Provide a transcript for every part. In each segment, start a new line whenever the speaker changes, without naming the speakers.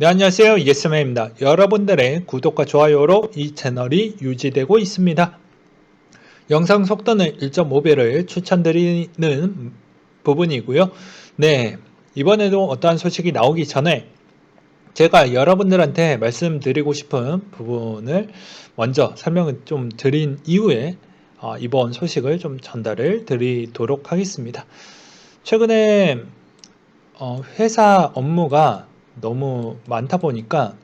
네 안녕하세요 예스맨입니다 여러분들의 구독과 좋아요로 이 채널이 유지되고 있습니다 영상 속도는 1.5배를 추천드리는 부분이고요 네 이번에도 어떠한 소식이 나오기 전에 제가 여러분들한테 말씀드리고 싶은 부분을 먼저 설명을 좀 드린 이후에 어, 이번 소식을 좀 전달을 드리도록 하겠습니다 최근에 어, 회사 업무가 너무 많다 보니까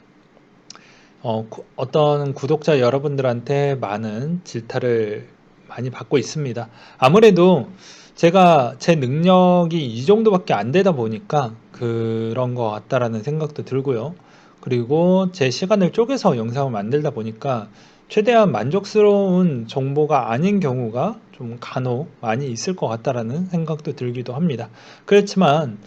어, 어떤 구독자 여러분들한테 많은 질타를 많이 받고 있습니다. 아무래도 제가 제 능력이 이 정도밖에 안 되다 보니까 그런 것 같다라는 생각도 들고요. 그리고 제 시간을 쪼개서 영상을 만들다 보니까 최대한 만족스러운 정보가 아닌 경우가 좀 간혹 많이 있을 것 같다라는 생각도 들기도 합니다. 그렇지만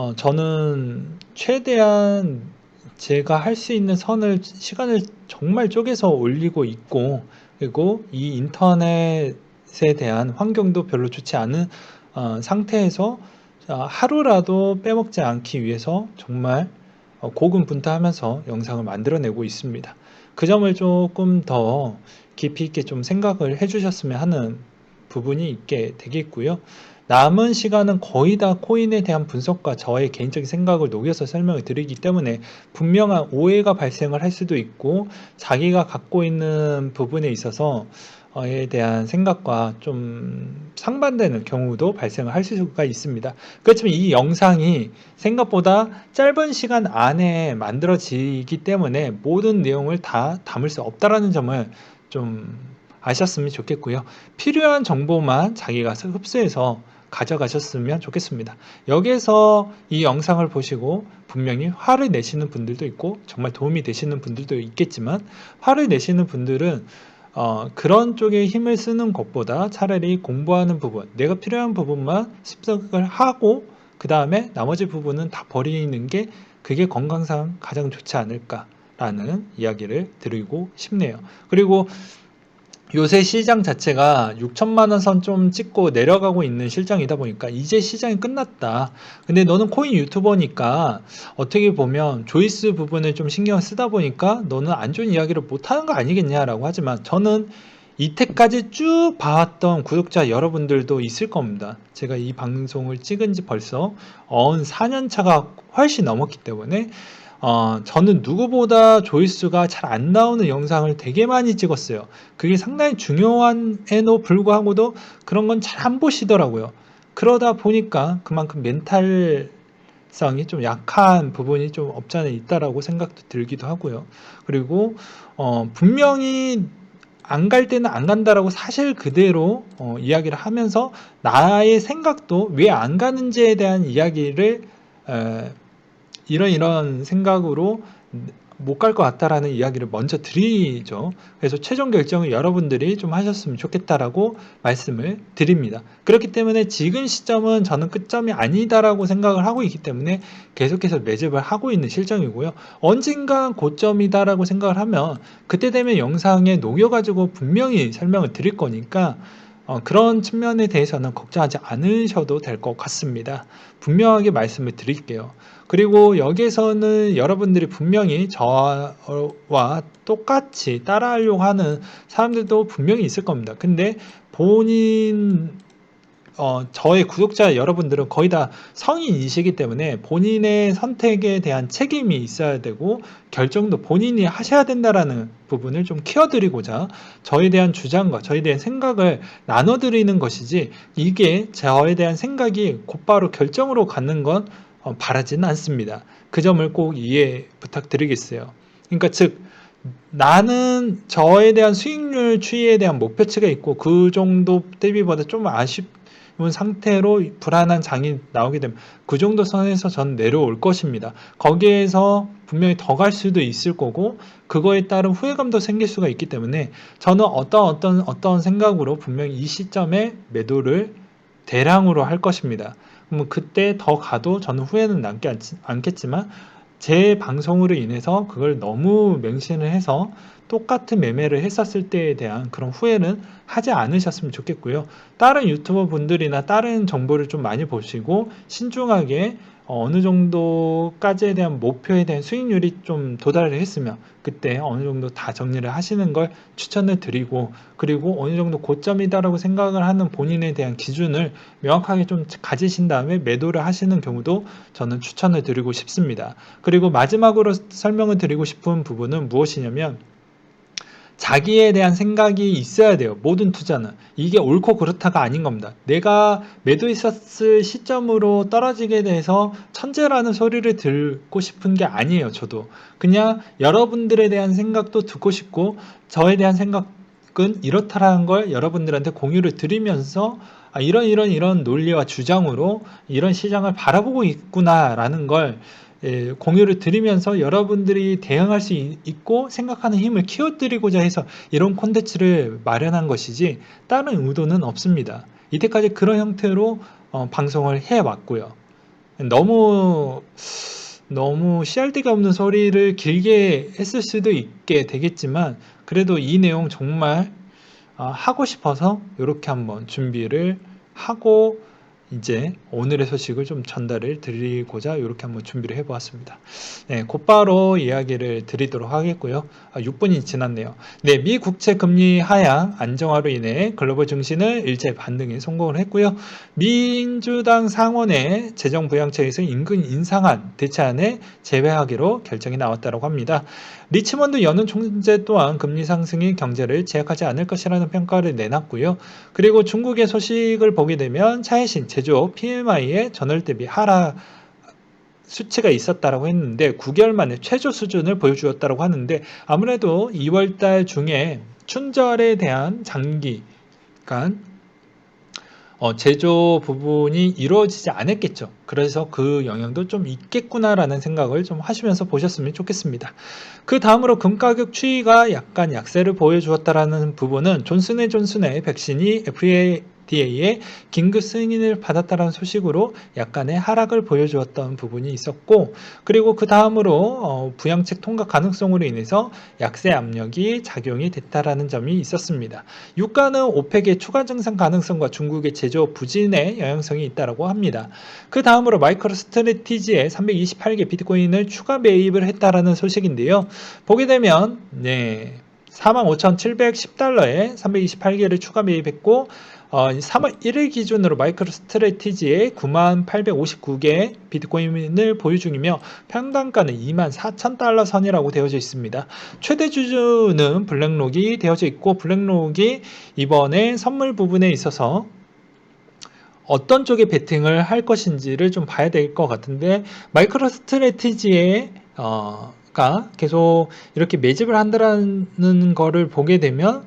어, 저는 최대한 제가 할 수 있는 선을 시간을 정말 쪼개서 올리고 있고 그리고 이 인터넷에 대한 환경도 별로 좋지 않은 어, 상태에서 어, 하루라도 빼먹지 않기 위해서 정말 어, 고군분투하면서 영상을 만들어내고 있습니다. 그 점을 조금 더 깊이 있게 좀 생각을 해주셨으면 하는 부분이 있게 되겠고요. 남은 시간은 거의 다 코인에 대한 분석과 저의 개인적인 생각을 녹여서 설명을 드리기 때문에 분명한 오해가 발생을 할 수도 있고 자기가 갖고 있는 부분에 있어서 에 대한 생각과 좀 상반되는 경우도 발생을 할 수가 있습니다. 그렇지만 이 영상이 생각보다 짧은 시간 안에 만들어지기 때문에 모든 내용을 다 담을 수 없다라는 점을 좀 아셨으면 좋겠고요. 필요한 정보만 자기가 흡수해서 가져가셨으면 좋겠습니다. 여기에서 이 영상을 보시고 분명히 화를 내시는 분들도 있고 정말 도움이 되시는 분들도 있겠지만 화를 내시는 분들은 어, 그런 쪽에 힘을 쓰는 것보다 차라리 공부하는 부분, 내가 필요한 부분만 습득을 하고 그 다음에 나머지 부분은 다 버리는 게 그게 건강상 가장 좋지 않을까라는 이야기를 드리고 싶네요. 그리고 요새 시장 자체가 6천만 원 선 좀 찍고 내려가고 있는 실정이다 보니까 이제 시장이 끝났다. 근데 너는 코인 유튜버니까 어떻게 보면 조이스 부분을 좀 신경 쓰다 보니까 너는 안 좋은 이야기를 못 하는 거 아니겠냐라고 하지만 저는 이때까지 쭉 봐왔던 구독자 여러분들도 있을 겁니다. 제가 이 방송을 찍은 지 벌써 어언 4년 차가 훨씬 넘었기 때문에 어, 저는 누구보다 조회수가 잘 안 나오는 영상을 되게 많이 찍었어요. 그게 상당히 중요한 애노 불구하고도 그런 건 잘 안 보시더라고요. 그러다 보니까 그만큼 멘탈 성이 좀 약한 부분이 좀 없지 않아 있다라고 생각도 들기도 하고요. 그리고 어, 분명히 안 갈 때는 안 간다라고 사실 그대로 어, 이야기를 하면서 나의 생각도 왜 안 가는지에 대한 이야기를 에, 이런 이런 생각으로 못 갈 것 같다라는 이야기를 먼저 드리죠. 그래서 최종 결정을 여러분들이 좀 하셨으면 좋겠다라고 말씀을 드립니다. 그렇기 때문에 지금 시점은 저는 끝점이 아니다라고 생각을 하고 있기 때문에 계속해서 매집을 하고 있는 실정이고요. 언젠가 고점이다라고 생각을 하면 그때 되면 영상에 녹여가지고 분명히 설명을 드릴 거니까 어, 그런 측면에 대해서는 걱정하지 않으셔도 될 것 같습니다. 분명하게 말씀을 드릴게요. 그리고 여기서는 에 여러분들이 분명히 저와 똑같이 따라하려고 하는 사람들도 분명히 있을 겁니다. 근데 본인 어, 저의 구독자 여러분들은 거의 다 성인이시기 때문에 본인의 선택에 대한 책임이 있어야 되고 결정도 본인이 하셔야 된다라는 부분을 좀 키워드리고자 저에 대한 주장과 저에 대한 생각을 나눠드리는 것이지 이게 저에 대한 생각이 곧바로 결정으로 가는 건 어, 바라지는 않습니다. 그 점을 꼭 이해 부탁드리겠어요. 그러니까 즉 나는 저에 대한 수익률 추이에 대한 목표치가 있고 그 정도 대비보다 좀 아쉬운 상태로 불안한 장이 나오게 되면 그 정도 선에서 전 내려올 것입니다. 거기에서 분명히 더 갈 수도 있을 거고 그거에 따른 후회감도 생길 수가 있기 때문에 저는 어떤 어떤 어떤 생각으로 분명히 이 시점에 매도를 대량으로 할 것입니다. 뭐 그때 더 가도 저는 후회는 남지 않겠지만 제 방송으로 인해서 그걸 너무 맹신을 해서 똑같은 매매를 했었을 때에 대한 그런 후회는 하지 않으셨으면 좋겠고요. 다른 유튜버 분들이나 다른 정보를 좀 많이 보시고 신중하게 어, 어느 정도까지에 대한 목표에 대한 수익률이 좀 도달을 했으면 그때 어느 정도 다 정리를 하시는 걸 추천을 드리고 그리고 어느 정도 고점이다라고 생각을 하는 본인에 대한 기준을 명확하게 좀 가지신 다음에 매도를 하시는 경우도 저는 추천을 드리고 싶습니다. 그리고 마지막으로 설명을 드리고 싶은 부분은 무엇이냐면 자기에 대한 생각이 있어야 돼요. 모든 투자는. 이게 옳고 그렇다가 아닌 겁니다. 내가 매도했었을 시점으로 떨어지게 돼서 천재라는 소리를 듣고 싶은 게 아니에요. 저도. 그냥 여러분들에 대한 생각도 듣고 싶고, 저에 대한 생각은 이렇다라는 걸 여러분들한테 공유를 드리면서 아, 이런 이런 이런 논리와 주장으로 이런 시장을 바라보고 있구나라는 걸 예, 공유를 드리면서 여러분들이 대응할 수 있고 생각하는 힘을 키워드리고자 해서 이런 콘텐츠를 마련한 것이지 다른 의도는 없습니다. 이때까지 그런 형태로 어, 방송을 해왔고요. 너무 너무 CRD가 없는 소리를 길게 했을 수도 있게 되겠지만 그래도 이 내용 정말 어, 하고 싶어서 이렇게 한번 준비를 하고 이제 오늘의 소식을 좀 전달을 드리고자 이렇게 한번 준비를 해보았습니다. 네, 곧바로 이야기를 드리도록 하겠고요. 아, 6분이 지났네요. 네, 미 국채 금리 하향 안정화로 인해 글로벌 증시는 일제 반등에 성공을 했고요. 민주당 상원의 재정 부양책에서 인근 인상한 대체안에 제외하기로 결정이 나왔다고 합니다. 리치먼드 연은 총재 또한 금리 상승이 경제를 제약하지 않을 것이라는 평가를 내놨고요. 그리고 중국의 소식을 보게 되면 차이신 제조 PMI의 전월 대비 하락 수치가 있었다라고 했는데 9개월 만에 최저 수준을 보여주었다라고 하는데 아무래도 2월달 중에 춘절에 대한 장기 간 어, 제조 부분이 이루어지지 않았겠죠. 그래서 그 영향도 좀 있겠구나라는 생각을 좀 하시면서 보셨으면 좋겠습니다. 그 다음으로 금 가격 추이가 약간 약세를 보여주었다라는 부분은 존슨앤존슨의 백신이 FDA FDA의 긴급 승인을 받았다는 소식으로 약간의 하락을 보여주었던 부분이 있었고 그리고 그 다음으로 어, 부양책 통과 가능성으로 인해서 약세 압력이 작용이 됐다라는 점이 있었습니다. 유가는 오펙의 추가 증상 가능성과 중국의 제조 부진의 영향성이 있다고 합니다. 그 다음으로 마이크로 스트레티지에 328개 비트코인을 추가 매입을 했다라는 소식인데요. 보게 되면 네. 45,710달러에 328개를 추가 매입했고 어, 3월 1일 기준으로 마이크로 스트레티지에 98,859개의 비트코인을 보유 중이며 평당가는 24,000달러 선이라고 되어져 있습니다. 최대 주주는 블랙록이 되어져 있고 블랙록이 이번에 선물 부분에 있어서 어떤 쪽에 베팅을 할 것인지를 좀 봐야 될 것 같은데 마이크로 스트레티지에 어, 계속 이렇게 매집을 한다는 거를 보게 되면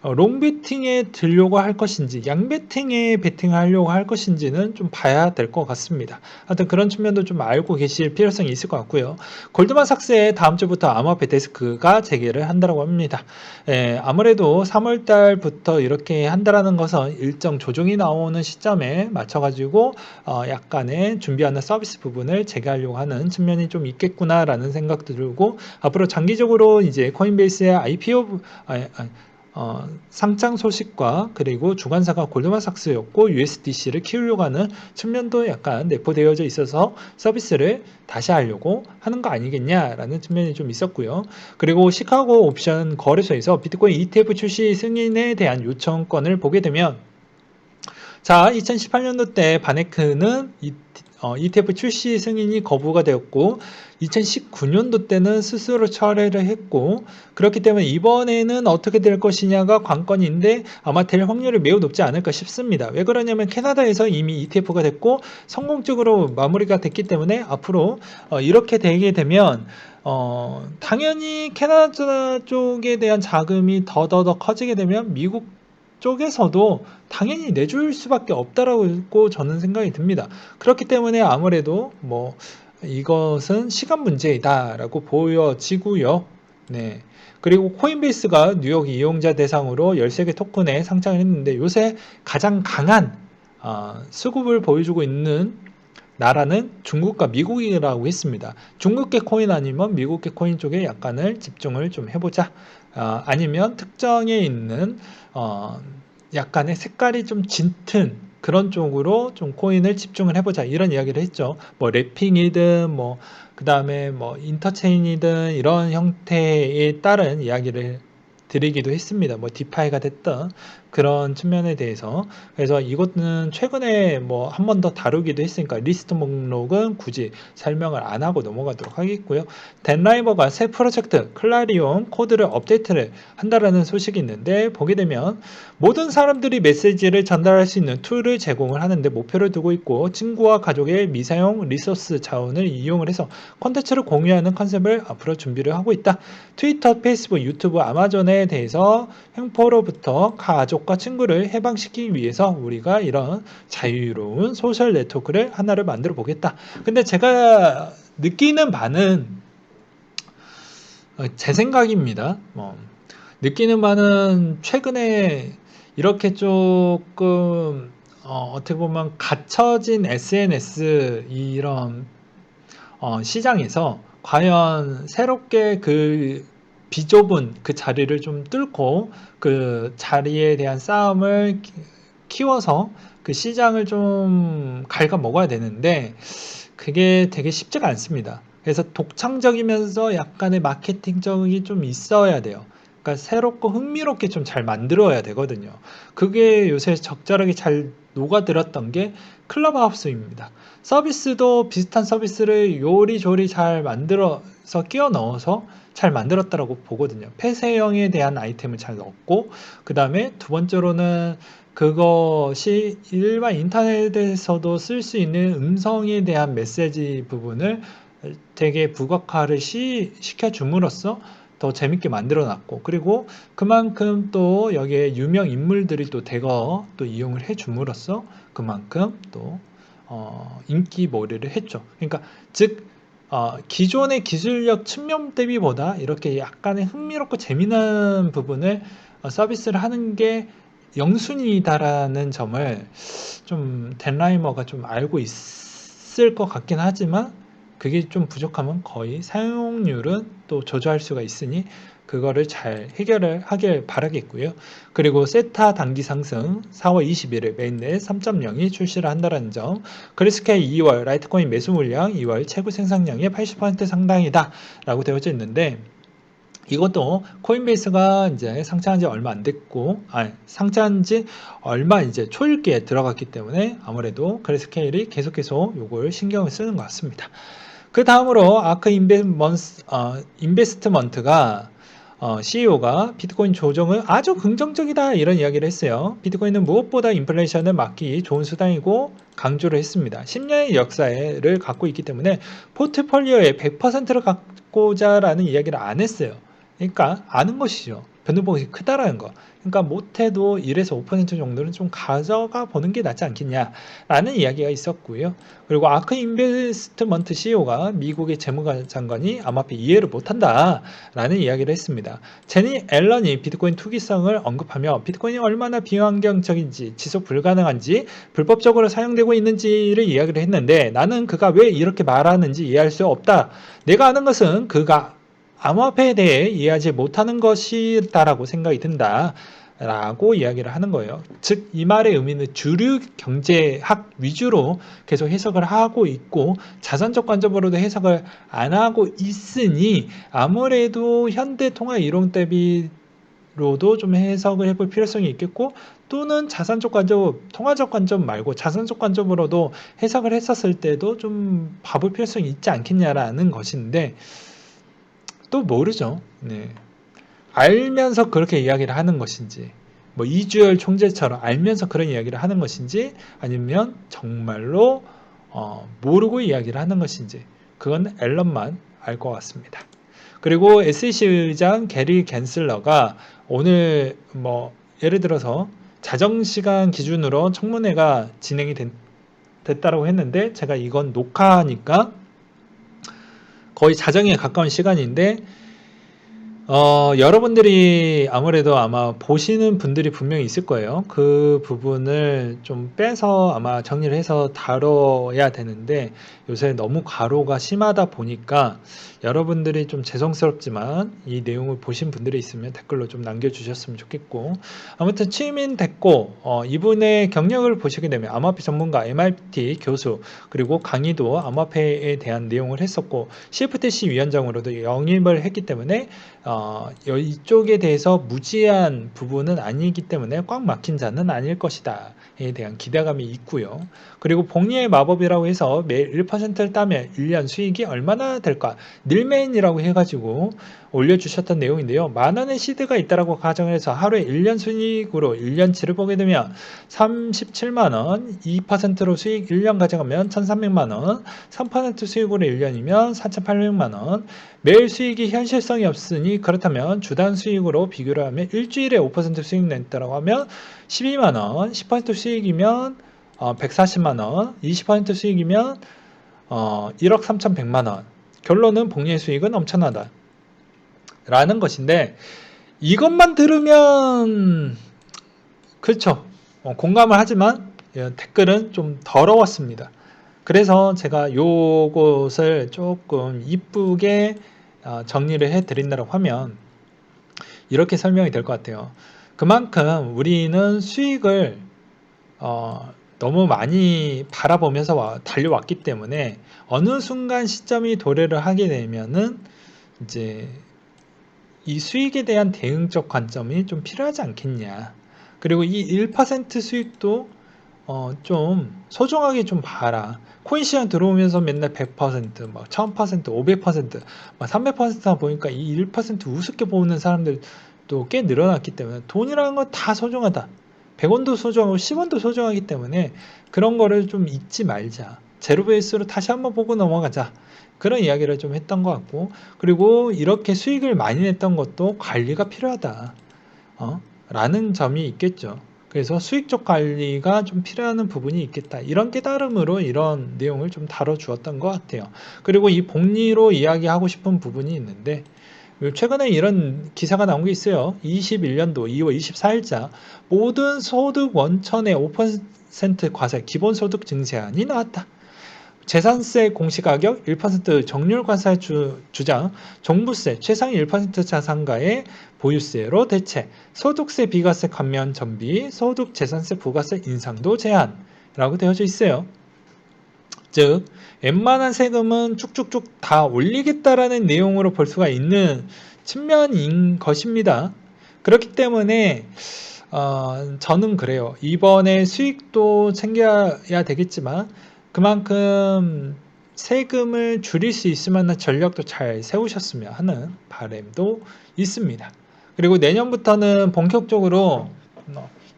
어, 롱 베팅에 들려고 할 것인지 양 베팅에 베팅하려고 할 것인지는 좀 봐야 될 것 같습니다. 하여튼 그런 측면도 좀 알고 계실 필요성이 있을 것 같고요. 골드만삭스에 다음 주부터 아마 베데스크가 재개를 한다고 합니다. 예, 아무래도 3월 달부터 이렇게 한다라는 것은 일정 조정이 나오는 시점에 맞춰가지고 어, 약간의 준비하는 서비스 부분을 재개하려고 하는 측면이 좀 있겠구나라는 생각도 들고 앞으로 장기적으로 이제 코인베이스의 IPO 아, 아, 어, 상장 소식과 그리고 주관사가 골드만삭스였고 USDC를 키우려고 하는 측면도 약간 내포되어져 있어서 서비스를 다시 하려고 하는 거 아니겠냐라는 측면이 좀 있었고요. 그리고 시카고 옵션 거래소에서 비트코인 ETF 출시 승인에 대한 요청권을 보게 되면 자, 2018년도 때 바네크는 ETF 어, 출시 승인이 거부가 되었고 2019년도 때는 스스로 철회를 했고 그렇기 때문에 이번에는 어떻게 될 것이냐가 관건인데 아마 될 확률이 매우 높지 않을까 싶습니다. 왜 그러냐면 캐나다에서 이미 ETF가 됐고 성공적으로 마무리가 됐기 때문에 앞으로 어, 이렇게 되게 되면 어, 당연히 캐나다 쪽에 대한 자금이 더더더 커지게 되면 미국 쪽에서도 당연히 내줄 수밖에 없다라고 저는 생각이 듭니다. 그렇기 때문에 아무래도 뭐 이것은 시간 문제이다라고 보여지고요. 네. 그리고 코인베이스가 뉴욕 이용자 대상으로 13개 토큰에 상장을 했는데 요새 가장 강한 어, 수급을 보여주고 있는 나라는 중국과 미국이라고 했습니다. 중국계 코인 아니면 미국계 코인 쪽에 약간을 집중을 좀 해보자. 어, 아니면 특정에 있는 어, 약간의 색깔이 좀 짙은 그런 쪽으로 좀 코인을 집중을 해보자 이런 이야기를 했죠. 뭐 랩핑이든 뭐 그 다음에 뭐 인터체인이든 이런 형태에 따른 이야기를 드리기도 했습니다. 뭐 디파이가 됐던 그런 측면에 대해서 그래서 이것은 최근에 뭐 한 번 더 다루기도 했으니까 리스트 목록은 굳이 설명을 안 하고 넘어가도록 하겠고요. 덴라이버가 새 프로젝트 클라리온 코드를 업데이트를 한다라는 소식이 있는데 보게 되면 모든 사람들이 메시지를 전달할 수 있는 툴을 제공을 하는데 목표를 두고 있고 친구와 가족의 미사용 리소스 자원을 이용을 해서 컨텐츠를 공유하는 컨셉을 앞으로 준비를 하고 있다. 트위터, 페이스북, 유튜브, 아마존에 대해서 횡포로부터 가족 가족과 친구를 해방시키기 위해서 우리가 이런 자유로운 소셜 네트워크를 하나를 만들어 보겠다. 근데 제가 느끼는 바는 어, 제 생각입니다. 뭐, 느끼는 바는 최근에 이렇게 조금 어, 어떻게 보면 갇혀진 SNS 이런 어, 시장에서 과연 새롭게 그 비좁은 그 자리를 좀 뚫고 그 자리에 대한 싸움을 키워서 그 시장을 좀 갉아 먹어야 되는데 그게 되게 쉽지가 않습니다. 그래서 독창적이면서 약간의 마케팅적이 좀 있어야 돼요. 그러니까 새롭고 흥미롭게 좀 잘 만들어야 되거든요. 그게 요새 적절하게 잘 녹아들었던 게 클럽하우스입니다. 서비스도 비슷한 서비스를 요리조리 잘 만들어서 끼워 넣어서 잘만들었다고 보거든요. 폐쇄형에 대한 아이템을 잘 넣었고, 그 다음에 두 번째로는 그것이 일반 인터넷에서도 쓸 수 있는 음성에 대한 메시지 부분을 되게 부각화를 시, 시켜줌으로써 더 재밌게 만들어 놨고 그리고 그만큼 또 여기에 유명 인물들이 또 대거 또 이용을 해 줌으로써 그만큼 또 어, 인기 몰이를 했죠. 그러니까 즉 어, 기존의 기술력 측면 대비보다 이렇게 약간의 흥미롭고 재미난 부분을 어, 서비스를 하는 게 영순이다라는 점을 좀 덴라이머가 좀 알고 있을 것 같긴 하지만 그게 좀 부족하면 거의 사용률은 또 저조할 수가 있으니 그거를 잘 해결을 하길 바라겠고요. 그리고 세타 단기 상승 4월 21일 메인넷 3.0이 출시를 한다는 점 그리스케이 2월 라이트코인 매수 물량 2월 최고 생산량의 80% 상당이다 라고 되어져 있는데 이것도 코인베이스가 이제 상장한 지 얼마 안 됐고, 아 상장한 지 얼마 이제 초읽기에 들어갔기 때문에 아무래도 그래스케일이 계속 해서 요걸 신경을 쓰는 것 같습니다. 그 다음으로 아크 인베스먼트, 어, 가 어, CEO가 비트코인 조정은 아주 긍정적이다 이런 이야기를 했어요. 비트코인은 무엇보다 인플레이션을 막기 좋은 수단이고 강조를 했습니다. 10년의 역사를 갖고 있기 때문에 포트폴리오의 100%를 갖고자 라는 이야기를 안 했어요. 그러니까 아는 것이죠. 변동폭이 크다라는 거. 그러니까 못해도 1에서 5% 정도는 좀 가져가 보는 게 낫지 않겠냐라는 이야기가 있었고요. 그리고 아크 인베스트먼트 CEO가 미국의 재무장관이 아마피 이해를 못한다라는 이야기를 했습니다. 제니 앨런이 비트코인 투기성을 언급하며 비트코인이 얼마나 비환경적인지 지속 불가능한지 불법적으로 사용되고 있는지를 이야기를 했는데 나는 그가 왜 이렇게 말하는지 이해할 수 없다. 내가 아는 것은 그가 암호화폐에 대해 이해하지 못하는 것이다라고 생각이 든다. 라고 이야기를 하는 거예요. 즉, 이 말의 의미는 주류 경제학 위주로 계속 해석을 하고 있고, 자산적 관점으로도 해석을 안 하고 있으니, 아무래도 현대 통화 이론 대비 로도 좀 해석을 해볼 필요성이 있겠고 또는 자산적 관점, 통화적 관점 말고 자산적 관점으로도 해석을 했었을 때도 좀 봐볼 필요성이 있지 않겠냐라는 것인데 또 모르죠. 네. 알면서 그렇게 이야기를 하는 것인지, 뭐 이주열 총재처럼 알면서 그런 이야기를 하는 것인지, 아니면 정말로 어, 모르고 이야기를 하는 것인지, 그건 앨런만 알 것 같습니다. 그리고 SEC 의장 게리 갠슬러가 오늘 뭐 예를 들어서 자정시간 기준으로 청문회가 진행이 된, 됐다라고 했는데 제가 이건 녹화니까 하 거의 자정에 가까운 시간인데 어, 여러분들이 아무래도 아마 보시는 분들이 분명히 있을 거예요. 그 부분을 좀 빼서 아마 정리를 해서 다뤄야 되는데 요새 너무 과로가 심하다 보니까 여러분들이 좀 죄송스럽지만 이 내용을 보신 분들이 있으면 댓글로 좀 남겨주셨으면 좋겠고 아무튼 취임인됐고 어, 이분의 경력을 보시게 되면 암호화폐 전문가 MIT 교수 그리고 강의도 암호화폐에 대한 내용을 했었고 CFTC 위원장으로도 영입을 했기 때문에 어, 이쪽에 대해서 무지한 부분은 아니기 때문에 꽉 막힌 자는 아닐 것이다. 1%에 대한 기대감이 있고요. 그리고 복리의 마법이라고 해서 매일 1%를 따면 1년 수익이 얼마나 될까? 닐메인이라고 해가지고 올려주셨던 내용인데요. 만 원의 시드가 있다라고 가정을 해서 하루에 1년 수익으로 1년치를 보게 되면 37만 원, 2%로 수익 1년 가져가면 1,300만 원, 3% 수익으로 1년이면 4,800만 원, 매일 수익이 현실성이 없으니 그렇다면 주단 수익으로 비교를 하면 일주일에 5% 수익 냈다라고 하면 12만원, 10% 수익이면 140만원, 어, 20% 수익이면 1억 어, 3,100만원. 결론은 복리의 수익은 엄청나다. 라는 것인데 이것만 들으면 그렇죠. 어, 공감을 하지만 예, 댓글은 좀 더러웠습니다. 그래서 제가 요것을 조금 이쁘게 어, 정리를 해 드린다고 라 하면 이렇게 설명이 될 것 같아요. 그만큼 우리는 수익을 어, 너무 많이 바라보면서 와, 달려왔기 때문에 어느 순간 시점이 도래를 하게 되면은 이제 이 수익에 대한 대응적 관점이 좀 필요하지 않겠냐. 그리고 이 1% 수익도 어, 좀 소중하게 좀 봐라. 코인 시장 들어오면서 맨날 100%, 막 1000%, 500%, 막 300%다 보니까 이 1% 우습게 보는 사람들 도꽤 늘어났기 때문에 돈이라는 건다 소중하다. 100원도 소중하고 10원도 소중하기 때문에 그런 거를 좀 잊지 말자. 제로베이스로 다시 한번 보고 넘어가자. 그런 이야기를 좀 했던 것 같고 그리고 이렇게 수익을 많이 냈던 것도 관리가 필요하다. 어? 라는 점이 있겠죠. 그래서 수익적 관리가 좀 필요한 부분이 있겠다. 이런 깨달음으로 이런 내용을 좀 다뤄주었던 것 같아요. 그리고 이 복리로 이야기하고 싶은 부분이 있는데 최근에 이런 기사가 나온 게 있어요. 21년도 2월 24일자 모든 소득 원천의 5% 과세 기본소득 증세안이 나왔다. 재산세 공시가격 1% 정률 과세 주, 주장, 종부세 최상 1% 자산가의 보유세로 대체, 소득세 비과세 감면 전비, 소득 재산세 부가세 인상도 제한이라고 되어져 있어요. 즉, 웬만한 세금은 쭉쭉쭉 다 올리겠다라는 내용으로 볼 수가 있는 측면인 것입니다. 그렇기 때문에 어, 저는 그래요. 이번에 수익도 챙겨야 되겠지만 그만큼 세금을 줄일 수 있을 만한 전략도 잘 세우셨으면 하는 바램도 있습니다. 그리고 내년부터는 본격적으로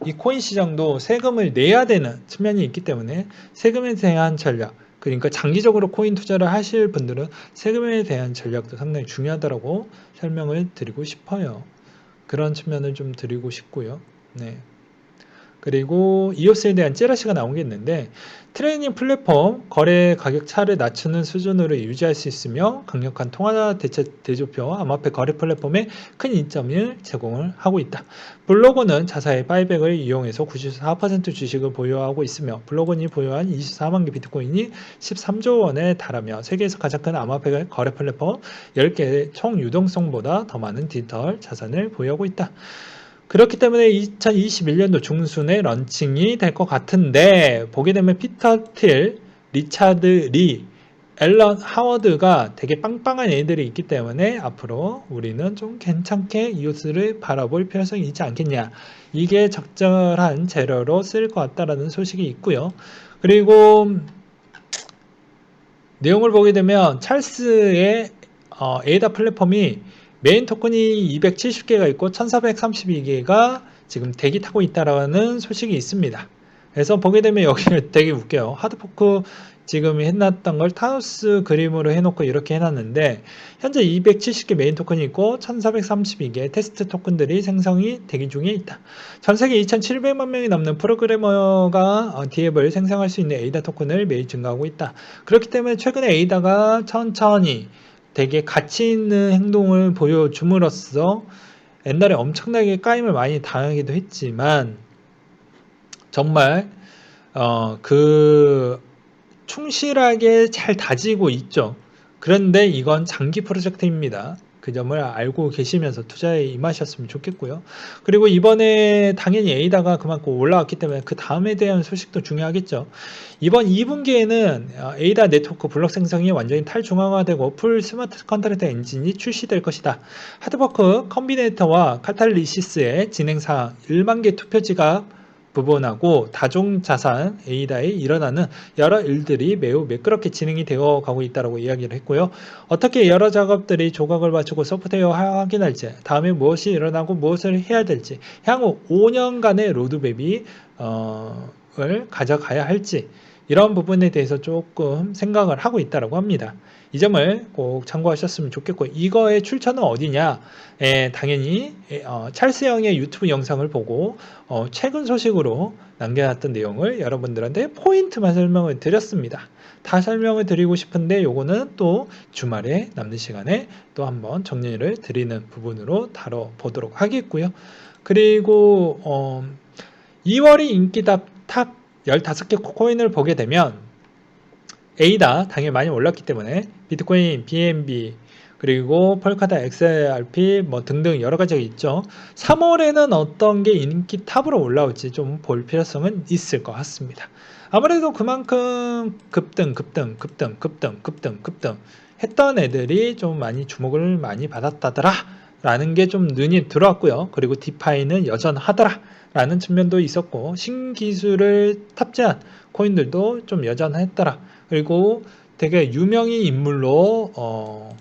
이 코인 시장도 세금을 내야 되는 측면이 있기 때문에 세금에 대한 전략 그러니까 장기적으로 코인 투자를 하실 분들은 세금에 대한 전략도 상당히 중요하다고 설명을 드리고 싶어요. 그런 측면을 좀 드리고 싶고요. 네. 그리고 이오스에 대한 찌라시가 나온 게 있는데 트레이닝 플랫폼 거래 가격 차를 낮추는 수준으로 유지할 수 있으며 강력한 통화 대체 대조표 암호화폐 거래 플랫폼에 큰 이점을 제공을 하고 있다. 블로그는 자사의 파이백을 이용해서 94% 주식을 보유하고 있으며 블로그는 보유한 24만 개 비트코인이 13조 원에 달하며 세계에서 가장 큰 암호화폐 거래 플랫폼 10개 의총 유동성보다 더 많은 디지털 자산을 보유하고 있다. 그렇기 때문에 2021년도 중순에 런칭이 될 것 같은데 보게 되면 피터 틸, 리차드 리, 앨런 하워드가 되게 빵빵한 애들이 있기 때문에 앞으로 우리는 좀 괜찮게 이웃을 바라볼 필요성이 있지 않겠냐. 이게 적절한 재료로 쓸 것 같다라는 소식이 있고요. 그리고 내용을 보게 되면 찰스의 어, 에이다 플랫폼이 메인 토큰이 270개가 있고 1432개가 지금 대기 타고 있다라는 소식이 있습니다. 그래서 보게 되면 여기 되게 웃겨요. 하드포크 지금 해놨던 걸 타우스 그림으로 해놓고 이렇게 해놨는데 현재 270개 메인 토큰이 있고 1432개 테스트 토큰들이 생성이 대기 중에 있다. 전 세계 2700만 명이 넘는 프로그래머가 디앱을 어, 생성할 수 있는 에이다 토큰을 매일 증가하고 있다. 그렇기 때문에 최근에 에이다가 천천히 되게 가치 있는 행동을 보여줌으로써 옛날에 엄청나게 까임을 많이 당하기도 했지만 정말 어, 그 충실하게 잘 다지고 있죠. 그런데 이건 장기 프로젝트입니다. 그 점을 알고 계시면서 투자에 임하셨으면 좋겠고요. 그리고 이번에 당연히 에이다가 그만큼 올라왔기 때문에 그 다음에 대한 소식도 중요하겠죠. 이번 2분기에는 에이다 어, 네트워크 블록 생성이 완전히 탈중앙화되고 풀 스마트 컨트롤트 엔진이 출시될 것이다. 하드버크 컴비네이터와 카탈리시스의 진행사 1만 개 투표지가 부분하고 다중자산 에이다에 일어나는 여러 일들이 매우 매끄럽게 진행이 되어 가고 있다고 이야기를 했고요. 어떻게 여러 작업들이 조각을 맞추고 소프트웨어 확인할지 다음에 무엇이 일어나고 무엇을 해야 될지 향후 5년간의 로드맵이 어, 을 가져가야 할지 이런 부분에 대해서 조금 생각을 하고 있다고 합니다. 이 점을 꼭 참고하셨으면 좋겠고 이거의 출처는 어디냐? 에, 예, 당연히 에, 예, 어, 찰스 형의 유튜브 영상을 보고 어, 최근 소식으로 남겨놨던 내용을 여러분들한테 포인트만 설명을 드렸습니다. 다 설명을 드리고 싶은데 요거는 또 주말에 남는 시간에 또 한번 정리를 드리는 부분으로 다뤄보도록 하겠고요. 그리고 어, 2월이 인기 답탑 15개 코인을 보게 되면 A다 당연히 많이 올랐기 때문에 비트코인, BNB 그리고 펄카다 XRP 뭐 등등 여러 가지가 있죠. 3월에는 어떤 게 인기 탑으로 올라올지 좀 볼 필요성은 있을 것 같습니다. 아무래도 그만큼 급등, 급등, 급등, 급등, 급등, 급등 했던 애들이 좀 많이 주목을 많이 받았다더라. 라는 게 좀 눈이 들어왔고요. 그리고 디파이는 여전하더라. 라는 측면도 있었고, 신기술을 탑재한 코인들도 좀 여전했더라. 그리고 되게 유명인 인물로 어,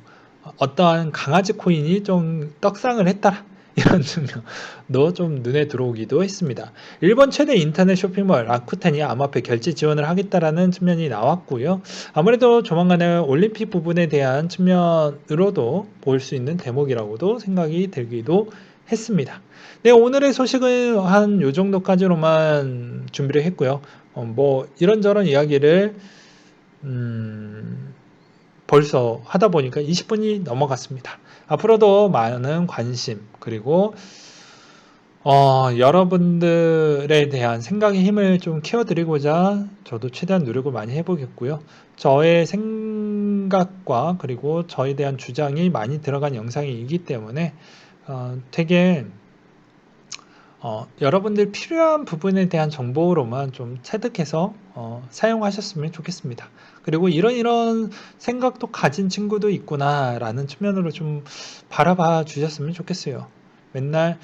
어떠한 강아지 코인이 좀 떡상을 했다 이런 증명도 좀 눈에 들어오기도 했습니다. 일본 최대 인터넷 쇼핑몰 라쿠텐이 암호화폐 결제 지원을 하겠다라는 측면이 나왔고요. 아무래도 조만간에 올림픽 부분에 대한 측면으로도 볼 수 있는 대목이라고도 생각이 들기도 했습니다. 네, 오늘의 소식은 한요 정도까지로만 준비를 했고요. 어, 뭐 이런저런 이야기를 음, 벌써 하다 보니까 20분이 넘어갔습니다. 앞으로도 많은 관심 그리고 어, 여러분들에 대한 생각의 힘을 좀 키워드리고자 저도 최대한 노력을 많이 해보겠고요. 저의 생각과 그리고 저에 대한 주장이 많이 들어간 영상이기 때문에 어, 되게 어, 여러분들 필요한 부분에 대한 정보로만 좀 체득해서 어, 사용하셨으면 좋겠습니다. 그리고 이런 이런 생각도 가진 친구도 있구나라는 측면으로 좀 바라봐 주셨으면 좋겠어요. 맨날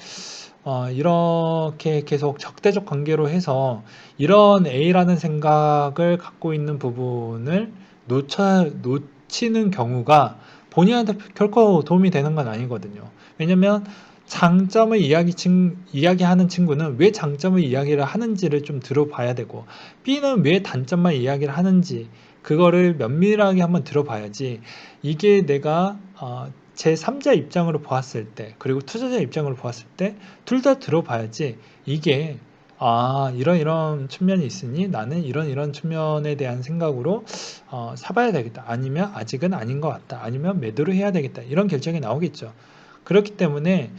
어, 이렇게 계속 적대적 관계로 해서 이런 A라는 생각을 갖고 있는 부분을 놓쳐, 놓치는 경우가 본인한테 결코 도움이 되는 건 아니거든요. 왜냐면 하 장점을 이야기 친, 이야기하는 친구는 왜 장점을 이야기를 하는지를 좀 들어봐야 되고 B는 왜 단점만 이야기를 하는지 그거를 면밀하게 한번 들어봐야지 이게 내가 어, 제 3자 입장으로 보았을 때 그리고 투자자 입장으로 보았을 때 둘 다 들어봐야지 이게 아 이런 이런 측면이 있으니 나는 이런 이런 측면에 대한 생각으로 어, 사봐야 되겠다 아니면 아직은 아닌 것 같다 아니면 매도를 해야 되겠다 이런 결정이 나오겠죠 그렇기 때문에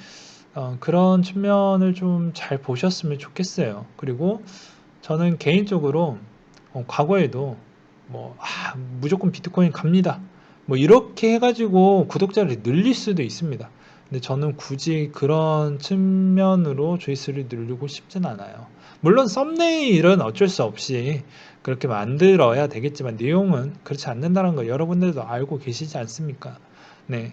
어, 그런 측면을 좀 잘 보셨으면 좋겠어요. 그리고 저는 개인적으로 어, 과거에도 뭐 아, 무조건 비트코인 갑니다. 뭐 이렇게 해가지고 구독자를 늘릴 수도 있습니다. 근데 저는 굳이 그런 측면으로 조회수를 늘리고 싶진 않아요. 물론 썸네일은 어쩔 수 없이 그렇게 만들어야 되겠지만 내용은 그렇지 않는다는 거 여러분들도 알고 계시지 않습니까? 네.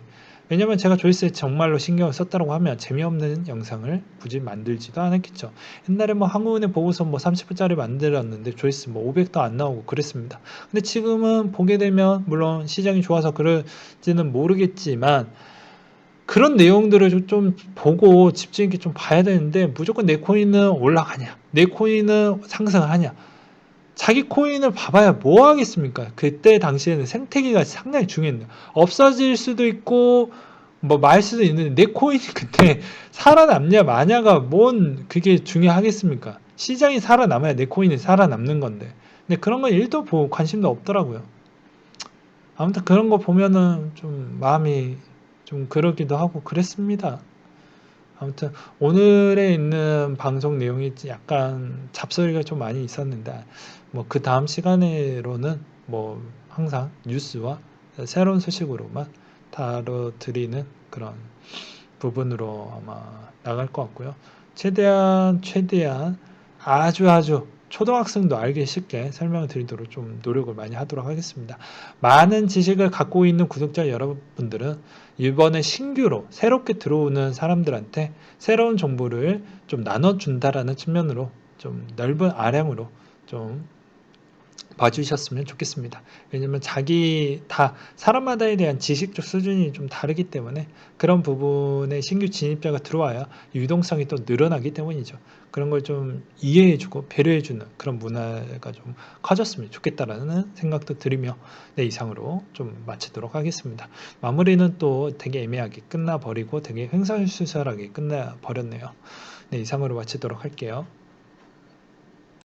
왜냐면 제가 조회수에 정말로 신경을 썼다고 하면 재미없는 영상을 굳이 만들지도 않았겠죠. 옛날에 뭐 한국은행 보고서 뭐 30분짜리 만들었는데 조회수 뭐 500도 안 나오고 그랬습니다. 근데 지금은 보게 되면 물론 시장이 좋아서 그럴지는 모르겠지만 그런 내용들을 좀 보고 집중 있게 좀 봐야 되는데 무조건 내 코인은 올라가냐, 내 코인은 상승하냐, 자기 코인을 봐봐야 뭐 하겠습니까? 그때 당시에는 생태계가 상당히 중요했네요. 없어질 수도 있고 뭐 말 수도 있는데 내 코인이 그때 살아남냐 마냐가 뭔 그게 중요하겠습니까? 시장이 살아남아야 내 코인이 살아남는 건데. 근데 그런 건 일도 관심도 없더라고요. 아무튼 그런 거 보면은 좀 마음이 좀 그러기도 하고 그랬습니다. 아무튼 오늘에 있는 방송 내용이 약간 잡소리가 좀 많이 있었는데 뭐그 다음 시간으로는 뭐 항상 뉴스와 새로운 소식으로만 다뤄드리는 그런 부분으로 아마 나갈 것 같고요. 최대한 최대한 아주 아주 초등학생도 알기 쉽게 설명을 드리도록 좀 노력을 많이 하도록 하겠습니다. 많은 지식을 갖고 있는 구독자 여러분들은 이번에 신규로 새롭게 들어오는 사람들한테 새로운 정보를 좀 나눠준다라는 측면으로 좀 넓은 아량으로좀 봐주셨으면 좋겠습니다. 왜냐면 자기 다 사람마다에 대한 지식적 수준이 좀 다르기 때문에 그런 부분에 신규 진입자가 들어와야 유동성이 또 늘어나기 때문이죠. 그런 걸 좀 이해해주고 배려해주는 그런 문화가 좀 커졌으면 좋겠다라는 생각도 드리며 네, 이상으로 좀 마치도록 하겠습니다. 마무리는 또 되게 애매하게 끝나버리고 되게 횡설수설하게 끝나버렸네요. 네, 이상으로 마치도록 할게요.